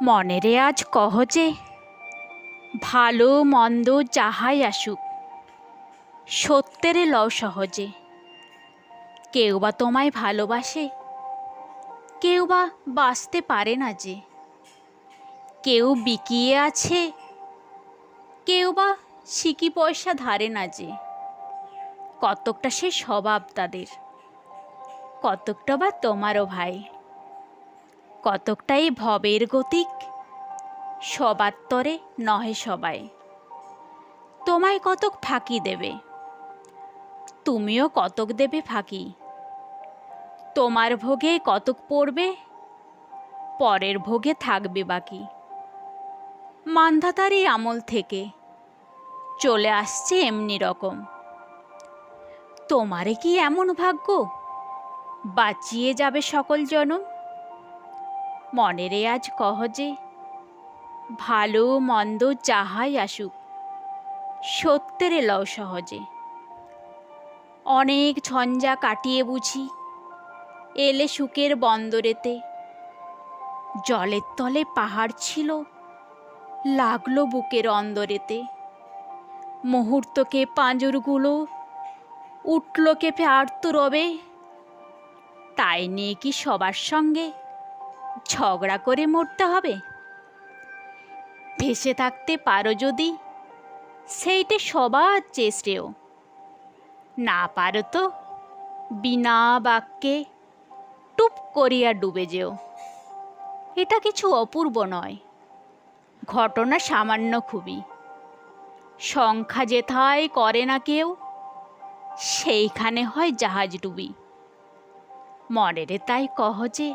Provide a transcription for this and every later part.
মনেরে আজ কহ যে, ভালো মন্দ যাহাই আসুক, সত্যেরে লও সহজে। কেউ বা তোমায় ভালোবাসে, কেউ বা বাঁচতে পারে না যে। কেউ বিকিয়ে আছে, কেউ বা সিকি পয়সা ধারে না যে। কতকটা সে স্বভাব তাদের, কতকটা বা তোমারও ভাই। কতকটাই ভবের গতিক সবাত্তরে নহে সবাই। তোমায় কতক ফাঁকি দেবে, তুমিও কতক দেবে ফাঁকি। তোমার ভোগে কতক পড়বে, পরের ভোগে থাকবে বাকি। মান্ধাতারই আমল থেকে চলে আসছে এমনি রকম। তোমারে কি এমন ভাগ্য? বাঁচিয়ে যাবে সকল জনম। মনেরে আজ কহ যে, ভালো মন্দ যাহাই আসুক, সত্যের লও সহজে। অনেক ঝঞ্ঝা কাটিয়ে বুঝি, এলে সুখের বন্দরেতে। জলের তলে পাহাড় ছিল, লাগল বুকের অন্দরেতে। মুহূর্তকে পাঁজরগুলো উঠল কেঁপে আর্ত রবে তাই নিয়ে কি সবার সঙ্গে ঝগড়া করে মরতে হবে। ভেসে থাকতে পারো যদি, সেইটে সবার শ্রেয় না পারো তো, বিনা বাক্যে টুপ করিয়া ডুবে যেও। এটা কিছু অপূর্ব নয়, ঘটনা সামান্য খুবই। সংখ্যা যেথায় করে না কেউ, সেইখানে হয় জাহাজ ডুবি। মরেরে তাই কহ যে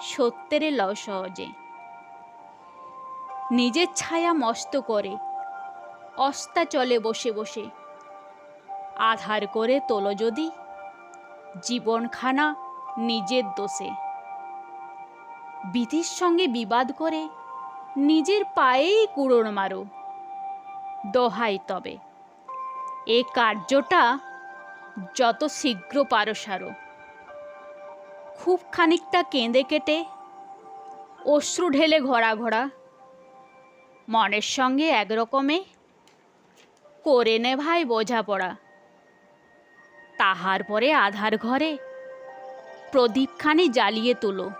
সত্যেরে লও সহজে। নিজের ছায়া মস্ত করে, অস্তা চলে বসে বসে। আধার করে তোলো যদি, জীবনখানা নিজের দোষে। বিধির সঙ্গে বিবাদ করে নিজের পায়েই কুড়োর মারো, দোহাই তবে। এ কার্যটা যত শীঘ্র পারো সারো। খুব খানিকটা কেঁদে কেটে অশ্রু ঢেলে ঘোরা ঘোরা। মনের সঙ্গে একরকমে করে নে ভাই বোঝাপড়া। তাহার পরে আধার ঘরে প্রদীপখানি জ্বালিয়ে তোলো।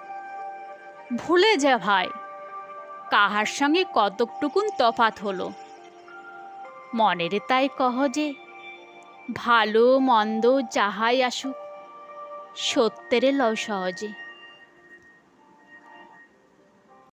ভুলে যা ভাই, কাহার সঙ্গে কতকটুকুন তফাত হলো। মনের তাই কহ যে, ভালো মন্দ যাহাই আসুক সত্যেরে লও সহজে।